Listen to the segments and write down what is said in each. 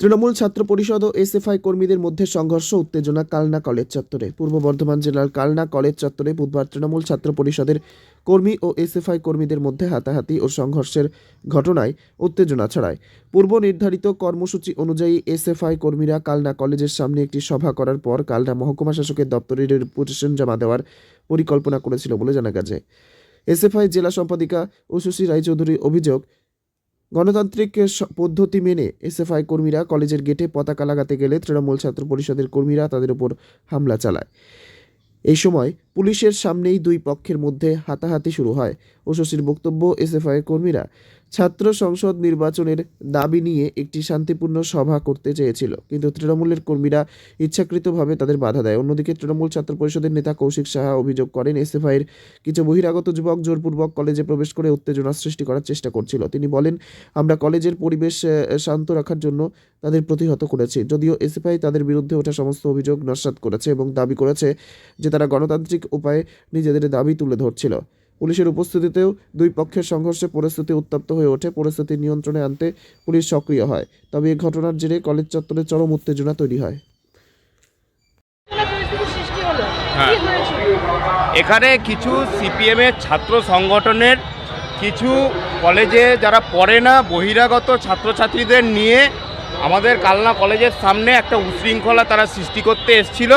তৃণমূল ছাত্র পরিষদ ও এসএফআই কর্মীদের মধ্যে সংঘর্ষ, উত্তেজনা কালনা কলেজ চত্বরে। পূর্ব বর্ধমান জেলার কালনা কলেজ চত্বরে বুধবার তৃণমূল ছাত্র পরিষদের কর্মী ও এসএফআই কর্মীদের মধ্যে হাতাহাতি ও সংঘর্ষের ঘটনায় উত্তেজনা ছড়ায়। পূর্ব নির্ধারিত কর্মসূচি অনুযায়ী এসএফআই কর্মীরা কালনা কলেজের সামনে একটি সভা করার পর কালনা মহকুমা শাসকের দপ্তরে রেপুটেশন জমা দেওয়ার পরিকল্পনা করেছিল বলে জানা গেছে। এসএফআই জেলা সম্পাদিকা উশুশী রায়চৌধুরীর অভিযোগ গণতান্ত্রিক পদ্ধতি মেনে এসএফআই কর্মীরা কলেজের গেটে পতাকা লাগাতে গেলে তৃণমূল ছাত্র পরিষদের কর্মীরা তাদের উপর হামলা চালায়। এই সময় পুলিশের সামনেই দুই পক্ষের মধ্যে হাতাহাতি শুরু হয়। ওসসির বক্তব্য এসএফআই কর্মীরা। ছাত্র সংসদ নির্বাচনের দাবি নিয়ে একটি শান্তিপূর্ণ সভা করতে চেয়েছিল, কিন্তু তৃণমূলের কর্মীরা ইচ্ছাকৃতভাবে তাদের বাধা দেয়। অন্যদিকে তৃণমূল ছাত্র পরিষদের নেতা কৌশিক সাহা অভিযোগ করেন এসএফআইয়ের কিছু বহিরাগত যুবক জোরপূর্বক কলেজে প্রবেশ করে উত্তেজনা সৃষ্টি করার চেষ্টা করছিল। তিনি বলেন, আমরা কলেজের পরিবেশ শান্ত রাখার জন্য তাদের প্রতিহত করেছি। যদিও এসএফআই তাদের বিরুদ্ধে ওঠা সমস্ত অভিযোগ নস্যাৎ করেছে এবং দাবি করেছে যে তারা গণতান্ত্রিক উপায়ে নিজেদের দাবি তুলে ধরছিল। পুলিশের উপস্থিতিতেও দুই পক্ষের সংঘর্ষে পরিস্থিতি উত্তপ্ত হয়ে ওঠে। পরিস্থিতি নিয়ন্ত্রণে আনতে পুলিশ সক্রিয় হয়। তবে এই ঘটনার জেরে কলেজ চত্বরে চরম উত্তেজনা তৈরি হয়। হ্যাঁ। এখানে কিছু সিপিএমের ছাত্র সংগঠনের, কিছু কলেজে যারা পড়ে না, বহিরাগত ছাত্রছাত্রীদের নিয়ে আমাদের কালনা কলেজের সামনে একটা উশৃঙ্খলা তারা সৃষ্টি করতে এসছিল।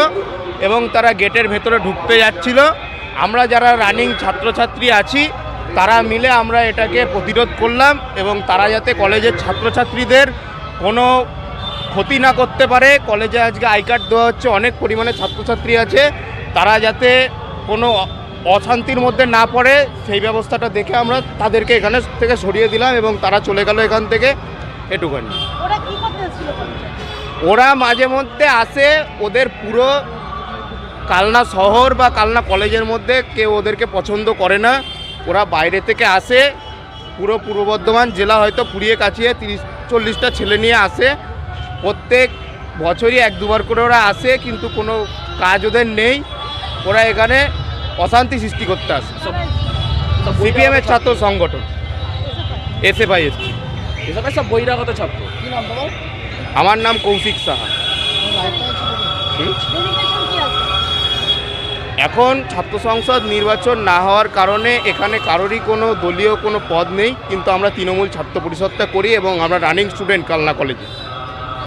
এবং তারা গেটের ভেতরে ঢুকতে যাচ্ছিল। আমরা যারা রানিং ছাত্রছাত্রী আছি তারা মিলে আমরা এটাকে প্রতিরোধ করলাম এবং তারা যাতে কলেজের ছাত্রছাত্রীদের কোনো ক্ষতি না করতে পারে কলেজে আজকে আই কার্ড দেওয়া হচ্ছে অনেক পরিমাণে ছাত্রছাত্রী আছে তারা যাতে কোনো অশান্তির মধ্যে না পড়ে সেই ব্যবস্থাটা দেখে আমরা তাদেরকে এখানে থেকে সরিয়ে দিলাম এবং তারা চলে গেল এখান থেকে এটুখানি ওরা মাঝে মধ্যে আসে ওদের পুরো কালনা শহর বা কালনা কলেজের মধ্যে কেউ ওদেরকে পছন্দ করে না। ওরা বাইরে থেকে আসে পুরো পূর্ব বর্ধমান জেলা হয়তো পুড়িয়ে কাছিয়ে তিরিশ চল্লিশটা ছেলে নিয়ে আসে। প্রত্যেক বছরই এক দুবার করে ওরা আসে কিন্তু কোনো কাজ ওদের নেই। ওরা এখানে অশান্তি সৃষ্টি করতে আসে। সিপিএমের ছাত্র? সংগঠন। এসএফআই এসছি এসবে সব বহিরাগত ছাত্র? কি নাম তোমার? আমার নাম কৌশিক সাহা। এখন ছাত্র সংসদ নির্বাচন না হওয়ার কারণে এখানে কারোরই কোনো দলীয় কোনো পদ নেই, কিন্তু আমরা তৃণমূল ছাত্র পরিষদটা করি এবং আমরা রানিং স্টুডেন্ট কালনা কলেজে